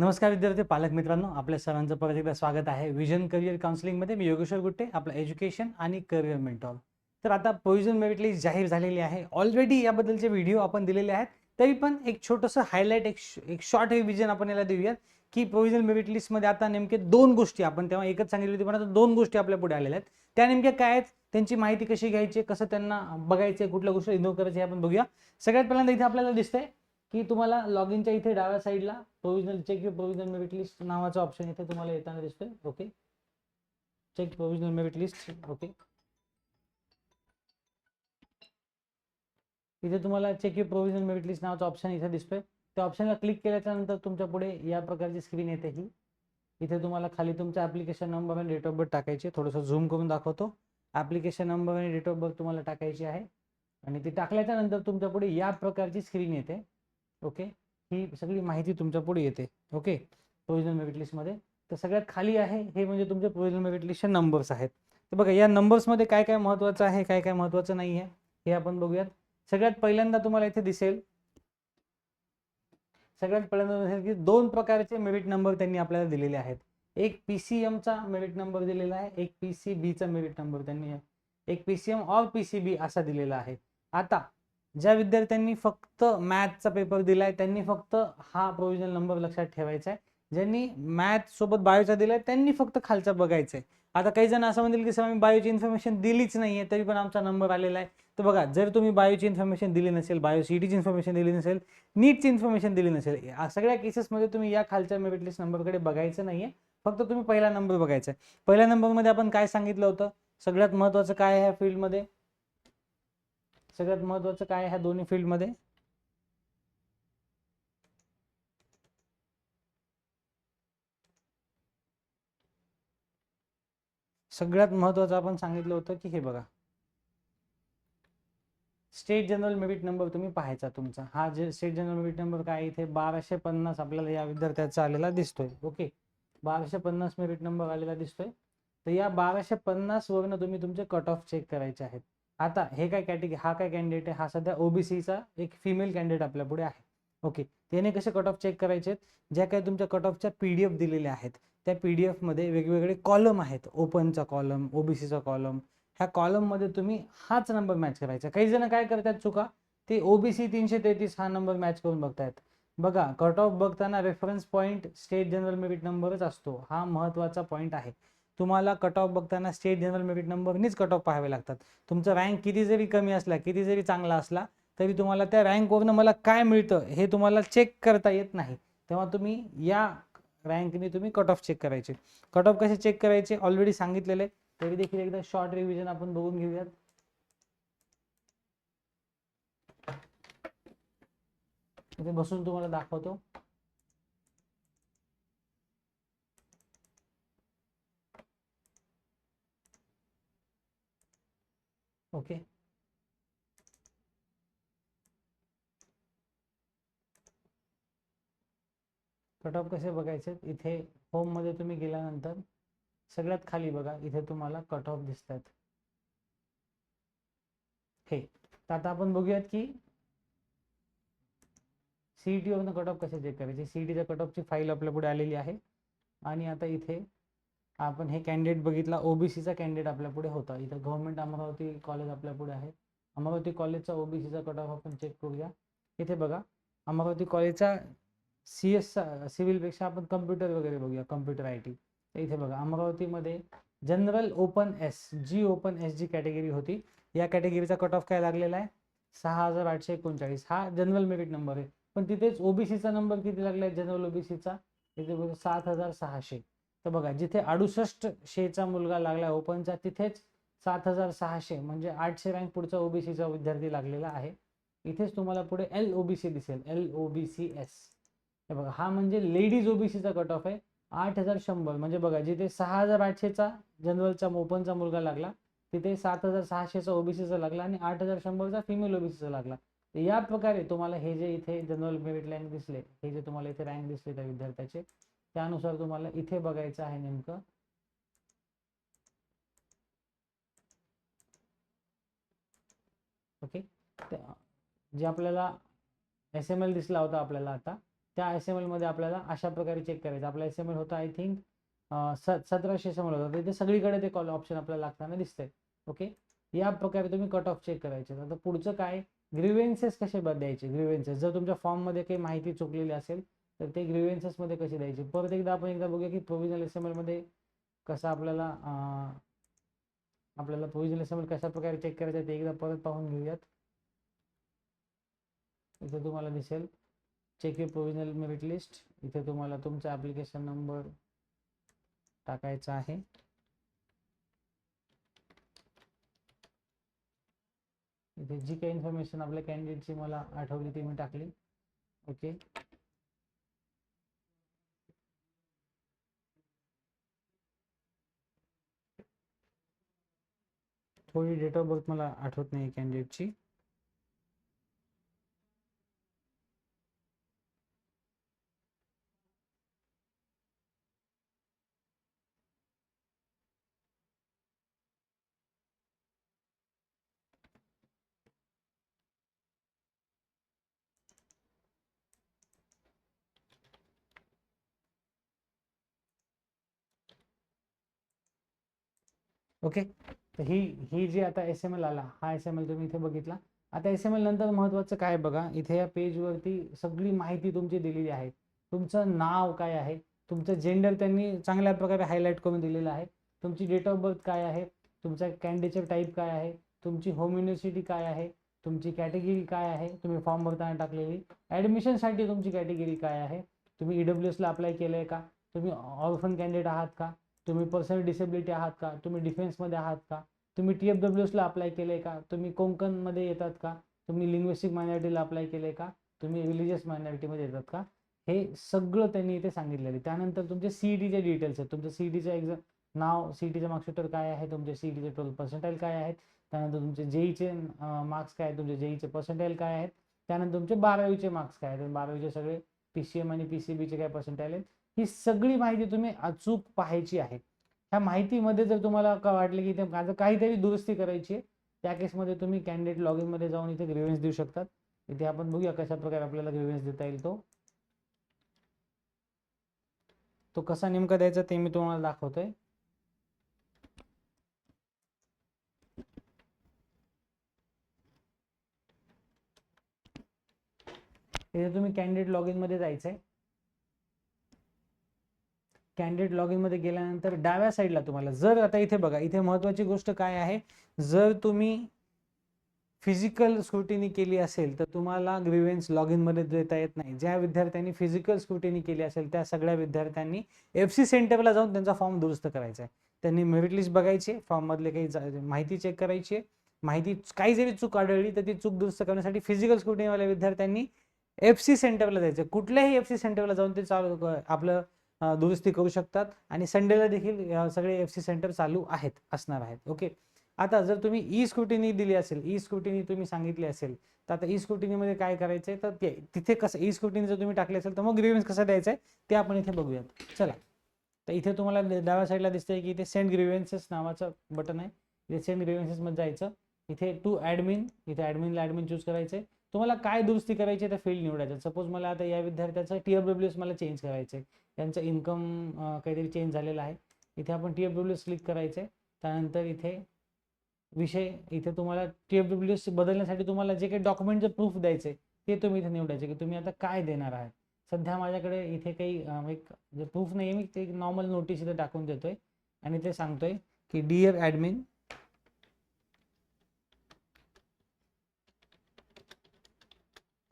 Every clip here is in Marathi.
नमस्कार विद्यार्थी पालक मित्रांनो आपल्या सर्वांचं परत एकदा स्वागत आहे. विजन करिअर काउन्सिलिंगमध्ये मी योगेश्वर गुट्टे आपलं एज्युकेशन आणि करिअर मेंटॉल तर आता प्रोव्हिजन मेरिट लिस्ट जाहीर झालेली आहे. ऑलरेडी याबद्दलचे व्हिडिओ आपण दिलेले आहेत. तरी पण एक छोटंसं हायलाईट एक श- एक शॉर्ट रिव्हिजन आपण याला देऊयात. की प्रोव्हिजन मेरिट लिस्टमध्ये आता नेमके दोन गोष्टी आपण तेव्हा एकच सांगितली होती पण आता दोन गोष्टी आपल्या पुढे आलेल्या आहेत. त्या नेमक्या काय आहेत? त्यांची माहिती कशी घ्यायची? कसं त्यांना बघायचं कुठल्या गोष्टी इग्नोर करायचे आपण बघूया. सगळ्यात पहिल्यांदा इथे आपल्याला दिसतंय की तुम्हाला लॉग इनच्या इथे डाव्या साईडला provisional check you provisional merit list नावाचा ऑप्शन इथे तुम्हाला येताना दिसतोय. Okay check provisional merit list okay इथे तुम्हाला check you provisional merit list नावाचा ऑप्शन इथे दिसतोय. त्या ऑप्शनला क्लिक केल्याच्यानंतर तुमच्यापुढे या प्रकारची स्क्रीन येते ही. इथे तुम्हाला खाली तुमचा ऍप्लिकेशन नंबर आणि डेट ऑफ बर्थ टाकायचे थोडंसं झूम करून दाखवतो. ऍप्लिकेशन नंबर आणि डेट ऑफ बर्थ तुम्हाला टाकायची आहे. आणि ती टाकल्याच्या नंतर तुमच्यापुढे या प्रकारची स्क्रीन येते. ओके? ही सगळी माहिती तुमच्यापुढे येते. ओके? प्रोव्हिजनल मेरिट लिस्टमध्ये तर सगळ्यात खाली आहे हे म्हणजे तुमचे प्रोव्हिजनल मेरिट लिस्टचे नंबर्स आहेत. तर बघा या नंबर्समध्ये काय काय महत्त्वाचं आहे काय काय महत्त्वाचं नाही आहे हे आपण बघूयात. सगळ्यात पहिल्यांदा तुम्हाला इथे दिसेल सगळ्यात पहिल्यांदा दिसेल की दोन प्रकारचे मेरिट नंबर त्यांनी आपल्याला दिलेले आहेत. एक पी सी एमचा मेरिट नंबर दिलेला आहे एक पी सी बीचा मेरिट नंबर त्यांनी एक P C M or P C B असा दिलेला आहे. आता ज्या विद्यार्थ्यांनी फक्त मॅथचा पेपर दिलाय त्यांनी फक्त हा प्रोव्हिजनल नंबर लक्षात ठेवायचा आहे ज्यांनी मॅथ सोबत बायोचा दिलाय त्यांनी फक्त खालचा बघायचा आहे आता काही जण असं म्हणतील की सर आम्ही बायोची इन्फॉर्मेशन दिलीच नाहीये तरी पण आमचा नंबर आलेला आहे तर बघा जर तुम्ही बायोची इन्फॉर्मेशन दिली नसेल बायो सीईटीची इन्फॉर्मेशन दिली नसेल नीटची इन्फॉर्मेशन दिली नसेल या सगळ्या केसेसमध्ये तुम्ही या खालच्या मेरिट लिस्ट नंबरकडे बघायचं नाहीये. फक्त तुम्ही पहिला नंबर बघायचा आहे पहिल्या नंबरमध्ये आपण काय सांगितलं होतं? सगळ्यात महत्त्वाचं काय आहे या फील्डमध्ये सगळ्यात महत्वाचं काय ह्या दोन्ही फील्डमध्ये? सगळ्यात महत्वाचं आपण सांगितलं होतं की हे बघा. स्टेट जनरल मेरिट नंबर तुम्ही पाहायचा तुमचा. हा जे स्टेट जनरल मेरिट नंबर काय इथे बाराशे पन्नास आपल्याला या विद्यार्थ्याचा आलेला दिसतोय. ओके बाराशे पन्नास मेरिट नंबर आलेला दिसतोय. तर या बाराशे पन्नास वरनं तुम्ही तुमचे कट ऑफ चेक करायचे आहेत. आता हे काय कॅटेगरी हा काय कॅन्डिडेट आहे? हा सध्या ओबीसीचा एक फिमेल कॅन्डिडेट आपल्या पुढे आहे. ओके त्याने कसे कट ऑफ चेक करायचे ज्या काही तुमच्या कट ऑफच्या पी डी एफ दिलेल्या आहेत त्या पी डी एफमध्ये वेगवेगळे कॉलम आहेत. ओपनचा कॉलम ओबीसीचा कॉलम ह्या कॉलममध्ये तुम्ही हाच नंबर मॅच करायचा. काही जण काय करतात चुका? ते ओबीसी तीनशे तेहतीस हा नंबर मॅच करून बघतायत. बघा कट ऑफ बघताना reference point state general merit नंबरच असतो. हा महत्त्वाचा पॉईंट आहे. तुम्हाला कट ऑफ बघताना स्टेट जनरल मेरिट नंबरनीच कट ऑफ पाहावे लागतात. तुमचा रँक किती जरी कमी असला किती जरी चांगला असला तरी तुम्हाला त्या रँकवरनं मला काय मिळतं हे तुम्हाला चेक करता येत नाही. तेव्हा तुम्ही या रँकने तुम्ही कट ऑफ चेक करायचे. कट ऑफ कसे चेक करायचे? ऑलरेडी सांगितलेले. तरी देखील एकदा शॉर्ट रिव्हिजन आपण बघून घेऊयात. बसून तुम्हाला दाखवतो. ओके? कट ऑफ कसे बघायचे? इथे होममध्ये तुम्ही गेल्यानंतर सगळ्यात खाली बघा इथे तुम्हाला कट ऑफ दिसतात. हे. तर आता आपण बघूयात की सीईटी वरनं कट ऑफ कसे चेक करायचे? सीईटीच्या कट ऑफची फाईल आपल्या पुढे आलेली आहे. आणि आता इथे आपण हे कॅन्डिडेट बघितला ओबीसीचा कॅन्डिडेट आपल्यापुढे होता. इथं गव्हर्नमेंट अमरावती कॉलेज आपल्यापुढे आहे. अमरावती कॉलेजचा ओबीसीचा कट ऑफ आपण चेक करूया. इथे बघा अमरावती कॉलेजचा सी एस सिव्हिलपेक्षा आपण कम्प्युटर वगैरे बघूया कम्प्युटर आय टी इथे बघा अमरावतीमध्ये general open S G open S G category होती या कॅटेगरीचा कट ऑफ काय लागलेला आहे? सहा हजार आठशे एकोणचाळीस. हा जनरल मेरिट नंबर आहे. पण तिथेच ओबीसीचा नंबर किती लागला आहे जनरल ओबीसीचा तिथे बघा सात हजार सहाशे. तर बघा जिथे अडुसष्ट शेचा मुलगा लागला ओपनचा तिथेच सात हजार सहाशे म्हणजे आठशे रँक पुढचा ओबीसीचा विद्यार्थी लागलेला आहे. इथेच तुम्हाला पुढे एल ओबीसी दिसेल एल ओबीसी एस. हे बघा हा म्हणजे लेडीज ओबीसीचा कट ऑफ आहे आठ हजार शंभर. म्हणजे बघा जिथे सहा हजार आठशेचा जनरलचा ओपनचा मुलगा लागला तिथे सात हजार सहाशेचा ओबीसीचा लागला आणि आठ हजार शंभरचा फिमेल ओबीसीचा लागला. या प्रकारे तुम्हाला हे जे इथे जनरल मेरिट रँक दिसले हे जे तुम्हाला इथे रँक दिसले त्या विद्यार्थ्याचे त्यानुसार तुम्हाला इथे बघायचं आहे नेमकं. ओके? जे आपल्याला एस एम एल दिसला होता आपल्याला आता त्या एस एम एलमध्ये आपल्याला अशा प्रकारे चेक करायचं. आपला एस एम एल होता आय थिंक सतराशे एस एम एल होता. तिथे सगळीकडे ते कॉल ऑप्शन आपल्याला लागताना दिसतंय. ओके? या प्रकारे तुम्ही कट ऑफ चेक करायचे. आता पुढचं काय? ग्रीवेन्सेस कसे द्यायचे ग्रीवेन्सेस जर तुमच्या फॉर्ममध्ये काही माहिती चुकलेली असेल तर ते ग्रीवेन्सेसमध्ये कशी द्यायची? परत एकदा आपण एकदा बघूया की प्रोव्हिजनल एस एम कसं आपल्याला आपल्याला प्रोव्हिजनल एस एम कशा प्रकारे चेक करायचं ते एकदा परत पाहून घेऊयात. इथे तुम्हाला दिसेल check you provisional merit list इथे तुम्हाला तुमचा ॲप्लिकेशन नंबर टाकायचा आहे. इथे जी काही इन्फॉर्मेशन आपल्या कॅन्डिडेटची मला आठवली ती मी टाकली. ओके थोडी डेट ऑफ बर्थ मला आठवत नाही कॅन्डिडेटची ओके तर ही ही जी आता एस एम एल आला हा एस एम एल तुम्ही इथे बघितला. आता एस एम एल नंतर महत्त्वाचं काय बघा इथे या पेजवरती सगळी माहिती तुमची दिलेली आहे. तुमचं नाव काय आहे? तुमचं जेंडर त्यांनी चांगल्या प्रकारे हायलाईट करून दिलेलं आहे. तुमची डेट ऑफ बर्थ काय आहे? तुमचा कॅन्डिडेटचे टाईप काय आहे? तुमची होम युनिव्हर्सिटी काय आहे? तुमची कॅटेगरी काय आहे? तुम्ही फॉर्म भरताना टाकलेली. ॲडमिशनसाठी तुमची कॅटेगरी काय आहे? तुम्ही ई डब्ल्यू एसला अप्लाय केलं आहे का? तुम्ही ऑर्फन कॅन्डिडेट आहात का? तुम्ही पर्सनल डिसेबिलिटी आहात का? तुम्ही डिफेन्समध्ये आहात का? तुम्ही टी एफ डब्ल्यू एसला अप्लाय केलं आहे का? तुम्ही कोंकणमध्ये येतात का? तुम्ही लिंग्विस्टिक मायनॉरिटीला अप्लाय केलं आहे का? तुम्ही रिलिजियस मायनॉरिटीमध्ये येतात का? हे सगळं त्यांनी इथे सांगितलेलं आहे. त्यानंतर तुमचे सी ई डिटेल्स आहेत. तुमचं सी ई एक्झाम नाव सी ई मार्कशीटर काय आहे? तुमचे सी ई टोटल पर्सेंटाईल काय आहेत? त्यानंतर तुमचे जेईचे मार्क्स काय आहेत? तुमचे जेईचे पर्सेंटाईल काय आहेत? त्यानंतर तुमचे बारावीचे मार्क्स काय आहेत? बारावीचे सगळे पी सी एम आणि पी सी बीचे काय पर्सेंटाईल आहेत? ही सगळी माहिती तुम्ही अचूक पाहायची आहे. ह्या माहितीमध्ये जर तुम्हाला का वाटले की ते माझं काहीतरी दुरुस्ती करायची आहे त्या केसमध्ये तुम्ही कॅन्डिडेट लॉग इनमध्ये जाऊन इथे ग्रेव्हन्स देऊ शकतात. इथे आपण बघूया कशा प्रकारे आपल्याला ग्रेव्हन्स देता येईल तो. तो कसा नेमका द्यायचा ते मी तुम्हाला दाखवतोय. इथे तुम्ही कॅन्डिडेट लॉगमध्ये जायचं आहे कॅन्डिडेट लॉगमध्ये गेल्यानंतर डाव्या साईडला तुम्हाला जर आता इथे बघा इथे महत्वाची गोष्ट काय आहे? जर तुम्ही फिजिकल स्क्रुटिनी केली असेल तर तुम्हाला ग्रीवेन्स लॉग इनमध्ये देता येत नाही. ज्या विद्यार्थ्यांनी फिजिकल स्क्रुटिनी केली असेल त्या सगळ्या विद्यार्थ्यांनी एफ सी सेंटरला जाऊन त्यांचा फॉर्म दुरुस्त करायचा आहे. त्यांनी मेरिट लिस्ट बघायची फॉर्म मधले काही माहिती चेक करायची आहे. माहिती काही जरी चूक आढळली तर ती चूक दुरुस्त करण्यासाठी फिजिकल स्क्रुटिनीवाल्या विद्यार्थ्यांनी एफ सी सेंटरला जायचं कुठल्याही एफ सी सेंटरला जाऊन ते चालू आपलं दुरुस्ती करू शकतात आणि संडेला देखील सगळे एफ सी सेंटर चालू आहेत असणार आहेत. ओके? आता जर तुम्ही ई स्क्रुटिनी दिली असेल ई स्क्रुटिनी तुम्ही सांगितली असेल तर आता ई स्क्रुटिनीमध्ये काय करायचंय? तर ते तिथे कसं ई स्क्रुटिनी जर तुम्ही टाकले असेल तर मग ग्रीव्हन्स कसं द्यायचं आहे ते आपण इथे बघूयात. चला. तर इथे तुम्हाला डाव्या साईडला दिसतंय की इथे सेंड ग्रीवेन्सेस नावाचं बटन आहे. इथे सेंड ग्रिव्हन्सेसमध्ये जायचं. इथे टू ॲडमिन इथे ॲडमिनला ॲडमिन चूज करायचं आहे तुम्हाला काय दुरुस्ती करायची त्या फील्ड निवडायचं सपोज मला आता या विद्यार्थ्याचं टी एफ डब्ल्यू एस मला चेंज करायचं आहे. त्यांचं इन्कम काहीतरी चेंज झालेलं आहे. इथे आपण T F W S click करायचं आहे त्यानंतर इथे विषय इथे तुम्हाला टी एफ डब्ल्यू एस बदलण्यासाठी तुम्हाला जे काही डॉक्युमेंटचं प्रूफ द्यायचं ते तुम्ही इथे निवडायचे की तुम्ही आता काय देणार आहात सध्या माझ्याकडे इथे काही एक जे प्रूफ नाही मी ते नॉर्मल नोटीस इथे टाकून देतोय. आणि ते सांगतोय की dear admin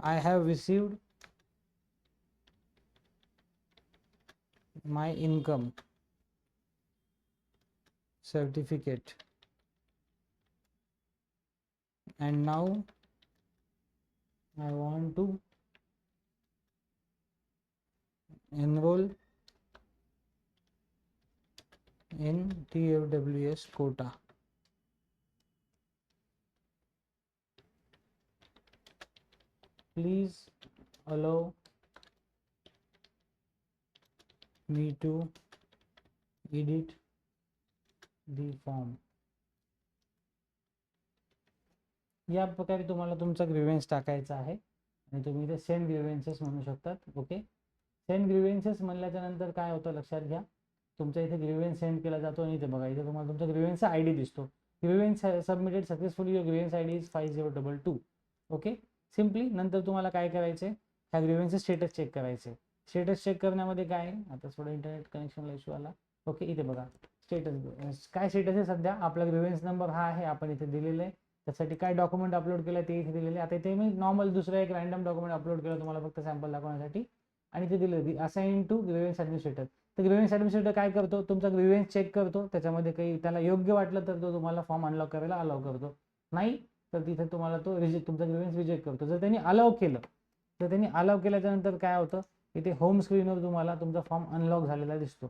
I have received my income certificate and now I want to enroll in TFWS quota. Please allow me to edit the form. या प्रकारे तुम्हाला तुमचा ग्रीवेन्स टाकायचा आहे. आणि तुम्ही इथे सेंड ग्रीवेन्सेस म्हणू शकतात. ओके सेंड ग्रीवेन्सेस म्हणल्याच्या नंतर काय होतं लक्षात घ्या. तुमच्या इथे ग्रीवेन्स सेंड केला जातो आणि इथे बघा इथे तुम्हाला तुमचा ग्रीवेन्सचा आय डी दिसतो. Grievance submitted successfully your grievance I D is five zero double two okay simply नंतर तुम्हाला काय करायचे ह्या ग्रीवेन्सचे स्टेटस चेक करायचे स्टेटस चेक करण्यामध्ये काय आहे? आता थोडं इंटरनेट कनेक्शनला इश्यू आला. ओके इथे बघा. स्टेटस काय स्टेटस आहे सध्या? आपला ग्रीवेन्स नंबर हा आहे आपण इथे दिलेला आहे. त्यासाठी काय डॉक्युमेंट अपलोड केलं ते इथे दिलेले आहे. आता इथे मी नॉर्मल दुसरं एक रॅन्डम डॉक्युमेंट अपलोड केलं तुम्हाला फक्त सॅम्पल दाखवण्यासाठी. आणि ते दिलं असाइन टू ग्रीवेन्स ॲडमिनिस्ट्रेटर तर ग्रीवेन्स ॲडमिनिस्ट्रेटर काय करतो? तुमचा ग्रीवेन्स चेक करतो. त्याच्यामध्ये काही त्याला योग्य वाटलं तर तो तुम्हाला फॉर्म अनलॉक करायला अलाव करतो. नाही तर तिथे तुम्हाला तो रिजेक्ट तुमचा ग्रीवेन्स रिजेक्ट करतो. जर त्यांनी अलाव केलं तर त्यांनी अलाव केल्याच्यानंतर काय होतं? इथे होम स्क्रीनवर तुम्हाला तुमचा फॉर्म अनलॉक झालेला दिसतो.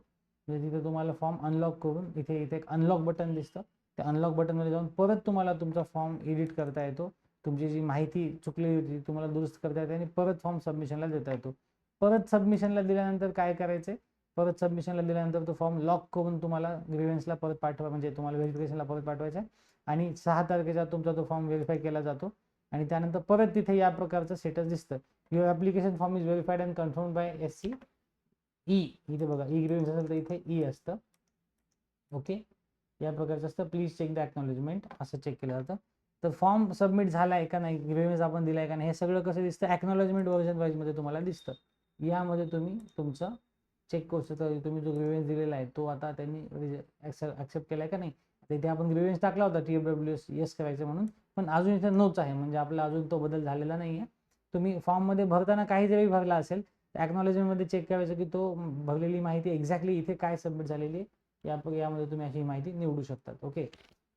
म्हणजे तिथे तुम्हाला फॉर्म अनलॉक करून इथे इथे एक अनलॉक बटन दिसतं. त्या अनलॉक बटनमध्ये जाऊन परत तुम्हाला तुमचा फॉर्म एडिट करता येतो. तुमची जी माहिती चुकलेली होती तुम्हाला दुरुस्त करता येते आणि परत फॉर्म सबमिशनला देता येतो. परत सबमिशनला दिल्यानंतर काय करायचे? परत सबमिशनला दिल्यानंतर तो फॉर्म लॉक करून तुम्हाला ग्रीव्हन्सला परत पाठवा म्हणजे तुम्हाला व्हेरिफिकेशनला परत पाठवायचा आहे. आणि सहा तारखेचा तुमचा तो फॉर्म व्हेरीफाय केला जातो. आणि त्यानंतर परत तिथे या प्रकारचं स्टेटस दिसतं. Your application form is verified and confirm by S C E इथे बघा e ई ग्रीवेन्स असेल तर इथे ई असतं. ओके या प्रकारचं असतं. प्लीज चेक द ॲक्नॉलेजमेंट असं चेक केलं जातं. तर फॉर्म सबमिट झाला आहे का नाही ग्रीवेन्स आपण दिला आहे का नाही हे सगळं कसं दिसतं? ॲक्नॉलेजमेंट वर्जन वाईजमध्ये तुम्हाला दिसतं. यामध्ये तुम्ही तुमचं चेक करू शकता तुम्ही जो ग्रीवेन्स दिलेला आहे तो आता त्यांनी ॲक्सेप्ट केला आहे का नाही? तर इथे आपण ग्रीवेन्स टाकला होता टी डब्ल्यू एस येस करायचं म्हणून. पण अजून इथे नोच आहे म्हणजे आपला अजून तो बदल झालेला नाही आहे तुम्ही फॉर्ममध्ये भरताना काही जरी भरला असेल ॲक्नॉलेजमेंटमध्ये चेक करायचं की तो भरलेली माहिती एक्झॅक्टली इथे काय सबमिट झालेली आहे या यामध्ये तुम्ही अशी माहिती निवडू शकतात ओके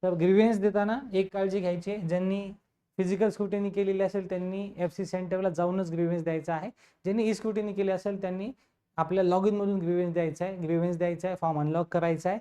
तर ग्रिव्हियन्स देताना एक काळजी घ्यायची आहे. ज्यांनी फिजिकल स्क्रुटिनी केलेली असेल त्यांनी एफ सी सेंटरला जाऊनच ग्रिव्हियन्स द्यायचा आहे. ज्यांनी ई स्क्रुटिनी केली असेल त्यांनी आपल्या लॉग इनमधून ग्रिव्हियन्स द्यायचा आहे. ग्रिव्हियन्स द्यायचा आहे फॉर्म अनलॉक करायचा आहे.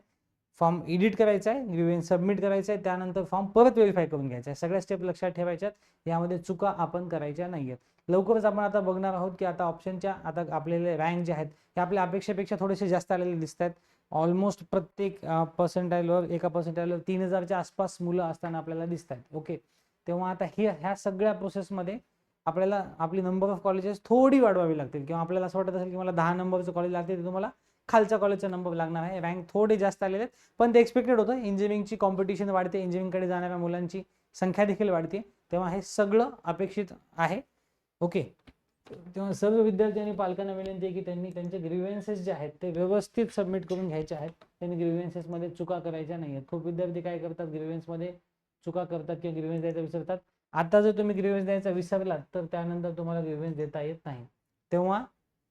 फॉर्म एडिट करायचा आहे ग्रीवेन्स सबमिट करायचा आहे त्यानंतर फॉर्म परत व्हेरीफाय करून घ्यायचा आहे. सगळ्या स्टेप लक्षात ठेवायच्यात यामध्ये चुका आपण करायच्या नाही आहेत लवकरच आपण आता बघणार आहोत की आता ऑप्शनच्या आता आपलेले रँक जे आहेत हे आपल्या अपेक्षेपेक्षा थोडेसे जास्त आलेले दिसत आहेत. ऑलमोस्ट प्रत्येक पर्सेंटाईलवर एका पर्सेंटाईलवर तीन हजारच्या आसपास मुलं असताना आपल्याला दिसत आहेत. ओके तेव्हा आता हे ह्या सगळ्या प्रोसेसमध्ये आपल्याला आपली नंबर ऑफ कॉलेजेस थोडी वाढवावी लागतील. किंवा आपल्याला असं वाटत असेल की मला दहा नंबरचं कॉलेज लागते ते तुम्हाला खालच्या कॉलेजचा नंबर लागणार आहे. रँक थोडे जास्त आलेले आहेत पण ते एक्सपेक्टेड होतं. इंजिनिअरिंगची कॉम्पिटिशन वाढते इंजिनिअरिंगकडे जाणाऱ्या मुलांची संख्या देखील वाढते. तेव्हा हे सगळं अपेक्षित आहे. ओके तेव्हा सर्व विद्यार्थी आणि पालकांना विनंती आहे की त्यांनी त्यांचे ग्रीव्हन्सेस जे आहेत ते व्यवस्थित सबमिट करून घ्यायचे आहेत. त्यांनी ग्रीवेन्सेसमध्ये चुका करायच्या नाही आहेत. खूप विद्यार्थी काय करतात? ग्रीव्हन्समध्ये चुका करतात किंवा ग्रीव्हन्स द्यायचा विसरतात. आता जर तुम्ही ग्रीव्हन्स द्यायचा विसरलात तर त्यानंतर तुम्हाला ग्रीव्हन्स देता येत नाही. तेव्हा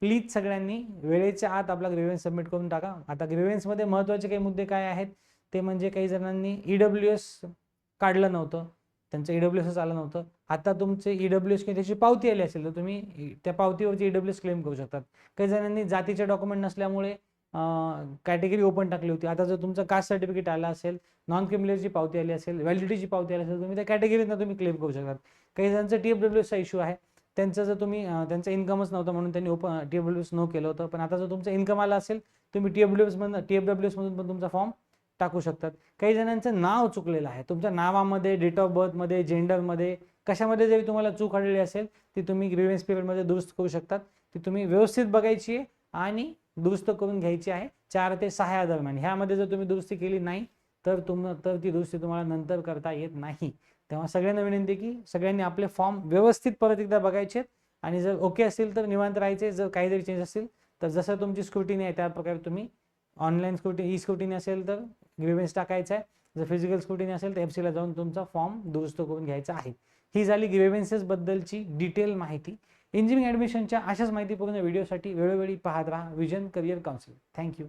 प्लीज सगळ्यांनी वेळेच्या आत आपला ग्रेव्हन्स सबमिट करून टाका. आता ग्रेव्हन्समध्ये महत्त्वाचे काही मुद्दे काय आहेत? ते म्हणजे काही जणांनी ई डब्ल्यू एस काढलं नव्हतं. त्यांचं ई डब्ल्यू एसच आलं नव्हतं. आता तुमचे ई डब्ल्यू एस किंवा त्याची पावती आली असेल तर तुम्ही त्या पावतीवरची ई डब्ल्यू एस क्लेम करू शकतात. काही जणांनी जातीचे डॉक्युमेंट नसल्यामुळे कॅटेगरी ओपन टाकली होती. आता जर तुमचं कास्ट सर्टिफिकेट आलं असेल नॉन क्रिमिनलची पावती आली असेल व्हॅलिडिटीची पावती आली असेल तुम्ही त्या कॅटेगरीतनं तुम्ही क्लेम करू शकतात. काही जणांचं टी एफ डब्ल्यू एसचा इश्यू आहे. त्यांचं जर तुम्ही त्यांचं इन्कमच नव्हतं म्हणून त्यांनी open T W S no केलं होतं. पण आता जर तुमचं इन्कम आलं असेल तुम्ही टी डब्ल्यू एसमधून टी एफ डब्ल्यू एसमधून पण तुमचा फॉर्म टाकू शकतात. काही जणांचं नाव चुकलेलं आहे. तुमच्या नावामध्ये डेट ऑफ बर्थमध्ये जेंडरमध्ये कशामध्ये जरी तुम्हाला चूक आलेली असेल ती तुम्ही ग्रीवेन्स पिरियडमध्ये दुरुस्त करू शकतात. ती तुम्ही व्यवस्थित बघायची आहे आणि दुरुस्त करून घ्यायची आहे चार ते सहा दरम्यान. ह्यामध्ये जर तुम्ही दुरुस्ती केली नाही तर तुम तर ती दुरुस्ती तुम्हाला नंतर करता येत नाही. तेव्हा सगळ्यांना विनंती की सगळ्यांनी आपले फॉर्म व्यवस्थित परत एकदा बघायचे आणि जर ओके असेल तर निवांत राहायचे. जर काहीतरी चेंज असेल तर जसं तुमची स्क्रुटिनी आहे त्या प्रकारे तुम्ही ऑनलाईन स्क्रुटी ई स्क्रुटिनी असेल तर ग्रीवेन्स टाकायचा आहे. जर फिजिकल स्क्रुटिनी असेल तर एफ सीला जाऊन तुमचा फॉर्म दुरुस्त करून घ्यायचा आहे. ही झाली ग्रीवेन्सेसबद्दलची डिटेल माहिती. इंजिनिअरिंग ॲडमिशनच्या अशाच माहितीपूर्ण व्हिडिओसाठी वेळोवेळी पाहत राहा. Vision career council thank you